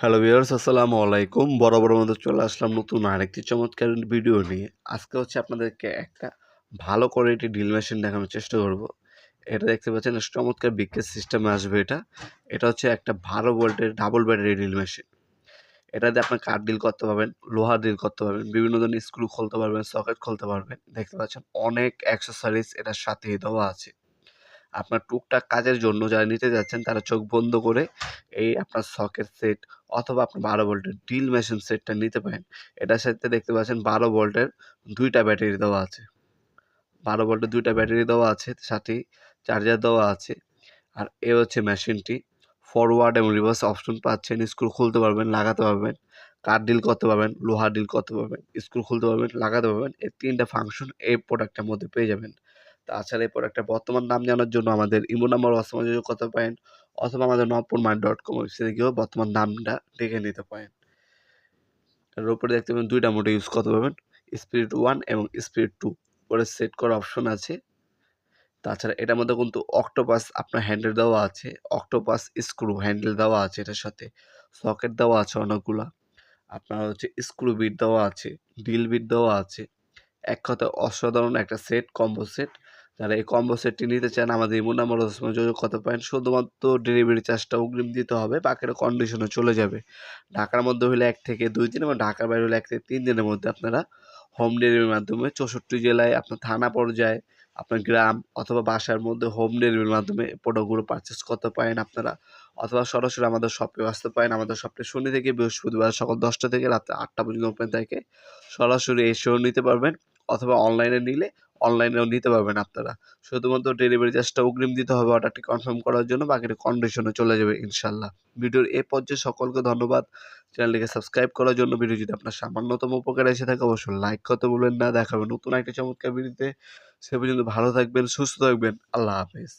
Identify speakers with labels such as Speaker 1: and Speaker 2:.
Speaker 1: Hello viewers আসসালামু আলাইকুম। বরাবর মতো চলে আসলাম নতুন আরেকটি চমৎকার ভিডিও নিয়ে। আজকে হচ্ছে আপনাদেরকে একটা ভালো কোয়ালিটি ড্রিল মেশিন দেখানোর চেষ্টা করব। এটা দেখতে পাচ্ছেন চমৎকার বিকেস সিস্টেমে আসবে এটা। এটা হচ্ছে একটা ভালো ভোল্টের ডাবল ব্যাটারি ড্রিল মেশিন এটা দিয়ে আপনার কাঠ ডিল করতে পারবেন, লোহা ডিল করতে পারবেন, বিভিন্ন ধরনের স্ক্রু খুলতে পারবেন সকেট খুলতে পারবেন। দেখতে পাচ্ছেন, অনেক অ্যাক্সেসরিজ এটার সাথে দেওয়া আছে। আপনার টুকটাক কাজের জন্য যারা নিতে যাচ্ছেন, তারা চোখ বন্ধ করে এই আপনার সকেট সেট অথবা আপনি বারো ভোল্টের ড্রিল মেশিন সেটটা নিতে পারেন। এটার সাথে দেখতে পাচ্ছেন বারো ভোল্টের দুইটা ব্যাটারি দেওয়া আছে। বারো ভোল্টের দুইটা ব্যাটারি দেওয়া আছে সাথেই চার্জার দেওয়া আছে। আর এ হচ্ছে মেশিনটি। ফরওয়ার্ড এবং রিভার্স অপশন পাচ্ছেন, স্ক্রু খুলতে পারবেন, লাগাতে পারবেন, কাঠ ডিল করতে পারবেন, লোহা ডিল করতে পারবেন, স্ক্রু খুলতে পারবেন, লাগাতে পারবেন। এই তিনটা ফাংশন এই প্রোডাক্টের মধ্যে পেয়ে যাবেন। তাছাড়া এই প্রোডাক্টের বর্তমান দাম জানার জন্য আমাদের ইমো নাম্বার অসময় যোগাযোগ করতে পারেন অথবা আমাদের নবপুর মাইন্ড ডট কম ওয়েবসাইটে গিয়েও বর্তমান দামটা দেখে নিতে পারেন। এর উপরে দেখতে পাবেন দুইটা মোটে ইউজ করতে পারবেন স্পিরিট ওয়ান এবং স্পিরিট টু পরে সেট করার অপশন আছে। তাছাড়া এটার মধ্যে কিন্তু অক্টোপাস আপনার হ্যান্ডেল দেওয়া আছে অক্টোপাস স্ক্রু হ্যান্ডেল দেওয়া আছে এটার সাথে। সকেট দেওয়া আছে অনেকগুলা। আপনার হচ্ছে স্ক্রু বিট দেওয়া আছে ডিল বিট দেওয়া আছে। এক কথা অসাধারণ একটা সেট কম্বো সেট যারা এই কম্বো সেটটি নিতে চান, আমাদের ইমো নাম্বার যোগাযোগ করতে পারেন শুধুমাত্র ডেলিভারি চার্জটা অগ্রিম দিতে হবে বাকিটা কন্ডিশনে চলে যাবে। ঢাকার মধ্যে হলে এক থেকে দুই দিন এবং ঢাকার বাইরে হলে এক থেকে তিন দিনের মধ্যে আপনারা হোম ডেলিভারির মাধ্যমে চৌষট্টি জেলায় আপনার থানা পর্যায়ে, আপনার গ্রাম অথবা বাসার মধ্যে হোম ডেলিভারির মাধ্যমে প্রোডাক্টগুলো পারচেস করতে পারেন আপনারা। অথবা সরাসরি আমাদের শপে আসতে পারেন, আমাদের শপে শনি থেকে বৃহস্পতিবার সকাল দশটা থেকে রাত আটটা পর্যন্ত ওপেন থাকে। সরাসরি এসেও নিতে পারবেন, অথবা অনলাইনে নিলে অনলাইনেও নিতে পারবেন আপনারা। শুধুমাত্র ডেলিভারি চার্জটা অগ্রিম দিতে হবে অর্ডারটি কনফার্ম করার জন্য, বাকিটা কন্ডিশনে চলে যাবে ইনশাল্লাহ ভিডিওর এ পর্যায়ে সকলকে ধন্যবাদ। চ্যানেলটিকে সাবস্ক্রাইব করার জন্য ভিডিও যদি আপনার সামান্যতম উপকার এসে থাকে, অবশ্যই লাইক করতে বলবেন না। দেখাবেন নতুন একটা চমৎকার ভিডিওতে সে পর্যন্ত ভালো থাকবেন, সুস্থ থাকবেন। আল্লাহ হাফেজ।